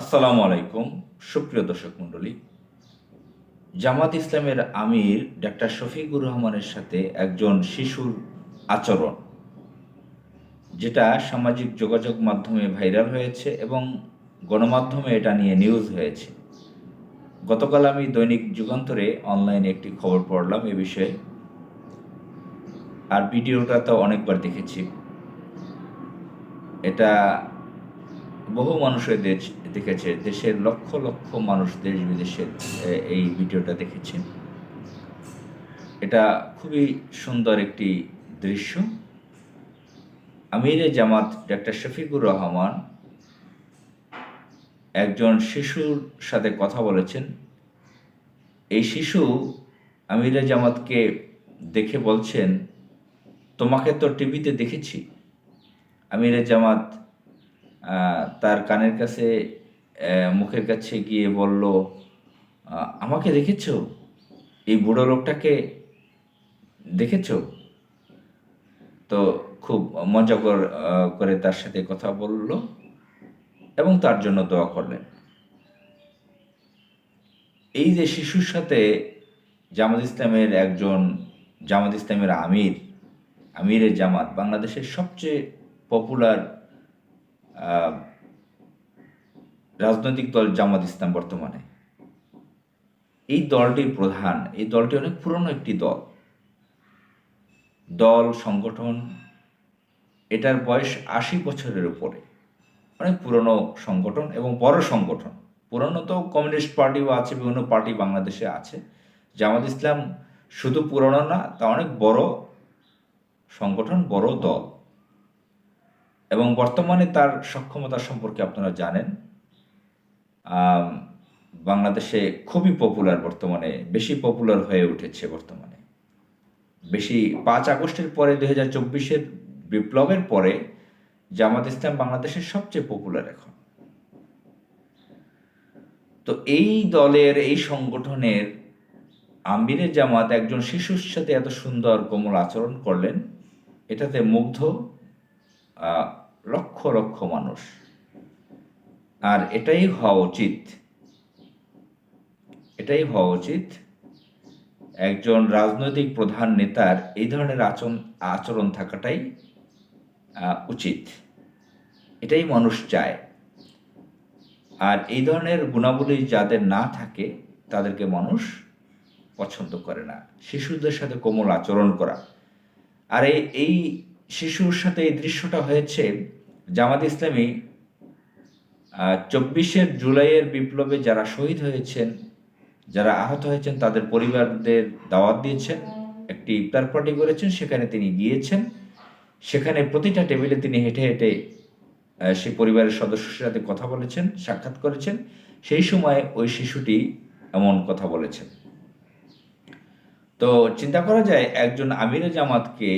আসসালামু আলাইকুম, সুপ্রিয় দর্শক মণ্ডলী। জামাত ইসলামের আমির ডাক্তার শফিকুর রহমানের সাথে একজন শিশুর আচরণ, যেটা সামাজিক যোগাযোগ মাধ্যমে ভাইরাল হয়েছে এবং গণমাধ্যমে এটা নিয়ে নিউজ হয়েছে। গতকাল আমি দৈনিক যুগান্তরে অনলাইনে একটি খবর পড়লাম এ বিষয়ে। আর ভিডিওটা তো অনেকবার দেখেছি। এটা বহু মানুষের দেশ দেখেছে, দেশের লক্ষ লক্ষ মানুষ দেশ বিদেশের এই ভিডিওটা দেখেছেন এটা খুবই সুন্দর একটি দৃশ্য। আমিরে জামাত ডাক্তার শফিকুর রহমান একজন শিশুর সাথে কথা বলেছেন। এই শিশু আমিরে জামাতকে দেখে বলছেন, তোমাকে তো টিভিতে দেখেছি। আমিরে জামাত তার কানের কাছে মুখের কাছে গিয়ে বলল আমাকে দেখেছ? এই বুড়ো লোকটাকে দেখেছ? তো খুব মজাকর করে তার সাথে কথা বলল এবং তার জন্য দোয়া করলেন। এই যে শিশুর সাথে জামাত ইসলামের একজন, জামাত ইসলামের আমির, আমিরের জামাত বাংলাদেশের সবচেয়ে পপুলার রাজনৈতিক দল জামাত ইসলাম বর্তমানে। এই দলটির প্রধান, এই দলটি অনেক পুরনো একটি দল। দল, সংগঠন, এটার বয়স আশি বছরের উপরে। অনেক পুরনো সংগঠন এবং বড় সংগঠন। পুরনো তো কমিউনিস্ট পার্টিও আছে, বিভিন্ন পার্টি বাংলাদেশে আছে। জামাত ইসলাম শুধু পুরনো না, তা অনেক বড় সংগঠন, বড় দল। এবং বর্তমানে তার সক্ষমতা সম্পর্কে আপনারা জানেন। বাংলাদেশে খুবই পপুলার বর্তমানে, বেশি পপুলার হয়ে উঠেছে বর্তমানে। বেশি পাঁচ আগস্টের পরে, দুই হাজার চব্বিশের বিপ্লবের পরে জামাত ইসলাম বাংলাদেশের সবচেয়ে পপুলার এখন। তো এই দলের, এই সংগঠনের আমিরের জামাত একজন শিশুর সাথে এত সুন্দর কোমল আচরণ করলেন, এটাতে মুগ্ধ লক্ষ লক্ষ মানুষ। আর এটাই হওয়া উচিত, এটাই হওয়া উচিত একজন রাজনৈতিক প্রধান নেতার এই ধরনের আচরণ আচরণ থাকাটাই উচিত। এটাই মানুষ চায়। আর এই ধরনের গুণাবলী যাদের না থাকে, তাদেরকে মানুষ পছন্দ করে না। শিশুদের সাথে কোমল আচরণ করা। আর এই শিশুর সাথে এই দৃশ্যটা হয়েছে। জামাত ইসলামী চব্বিশের জুলাইয়ের বিপ্লবে যারা শহীদ হয়েছেন, যারা আহত হয়েছেন, তাদের পরিবারদের দাওয়াত দিয়েছেন, একটি ইফতার পার্টি করেছেন, সেখানে তিনি গিয়েছেন। সেখানে প্রতিটা টেবিলে তিনি হেঁটে হেঁটে সে পরিবারের সদস্যের সাথে কথা বলেছেন, সাক্ষাৎ করেছেন। সেই সময় ওই শিশুটি এমন কথা বলেছেন। তো চিন্তা করা যায়, একজন আমিরে জামাতকে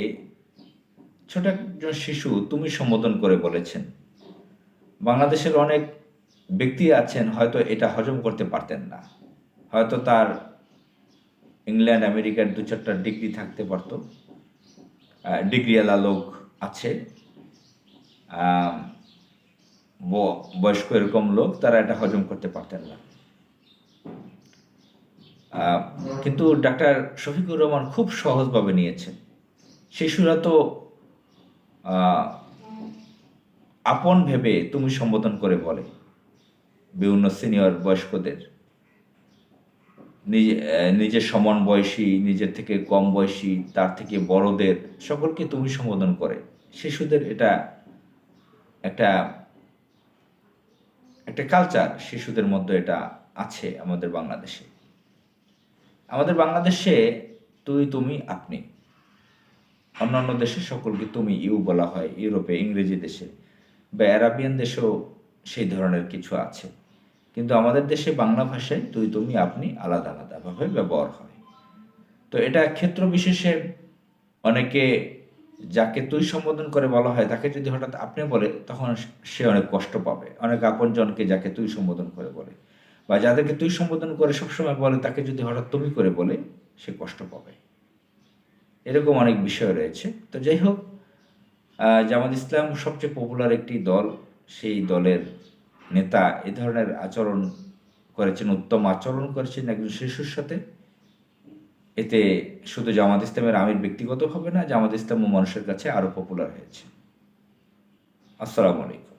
ছোট একজন শিশু তুমি সম্বোধন করে বলেছেন, বাংলাদেশের অনেক ব্যক্তি আছেন, হয়তো এটা হজম করতে পারতেন না। হয়তো তার ইংল্যান্ড, আমেরিকার দু চারটা ডিগ্রি থাকতে পারতো। ডিগ্রিওয়ালা লোক আছে। বয়স্ক এরকম লোক, তারা এটা হজম করতে পারতেন না। কিন্তু ডাক্তার শফিকুর রহমান খুব সহজভাবে নিয়েছেন। শিশুরা তো আপন ভেবে তুমি সম্বোধন করে বলে। বিভিন্ন সিনিয়র বয়স্কদের। নিজে নিজের সমান বয়সী, নিজের থেকে কম বয়সী, তার থেকে বড়দের সকলকে তুমি সম্বোধন করে। শিশুদের এটা একটা একটা কালচার শিশুদের মধ্যে এটা আছে আমাদের বাংলাদেশে। আমাদের বাংলাদেশে তুই, তুমি, আপনি। অন্যান্য দেশে সকলকে তুমি ইউ বলা হয়, ইউরোপে, ইংরেজি দেশে বা অ্যারাবিয়ান দেশেও সেই ধরনের কিছু আছে। কিন্তু আমাদের দেশে বাংলা ভাষায় তুই, তুমি, আপনি আলাদা আলাদাভাবে ব্যবহার হয়। তো এটা ক্ষেত্র বিশেষে অনেকে যাকে তুই সম্বোধন করে বলা হয়, তাকে যদি হঠাৎ আপনি বলে, তখন সে অনেক কষ্ট পাবে। অনেক আপনজনকে যাকে তুই সম্বোধন করে বলে বা যাদেরকে তুই সম্বোধন করে সবসময় বলে, তাকে যদি হঠাৎ তুমি করে বলে, সে কষ্ট পাবে। এরকম অনেক বিষয় রয়েছে। তো যাই হোক জামাত ইসলাম সবচেয়ে পপুলার একটি দল, সেই দলের নেতা এ ধরনের আচরণ করেছেন, উত্তম আচরণ করেছেন একজন শিশুর সাথে। এতে শুধু জামাত ইসলামের আমির ব্যক্তিগতভাবে না, জামাত ইসলাম মানুষের কাছে আরও পপুলার হয়েছে। আসসালামু আলাইকুম।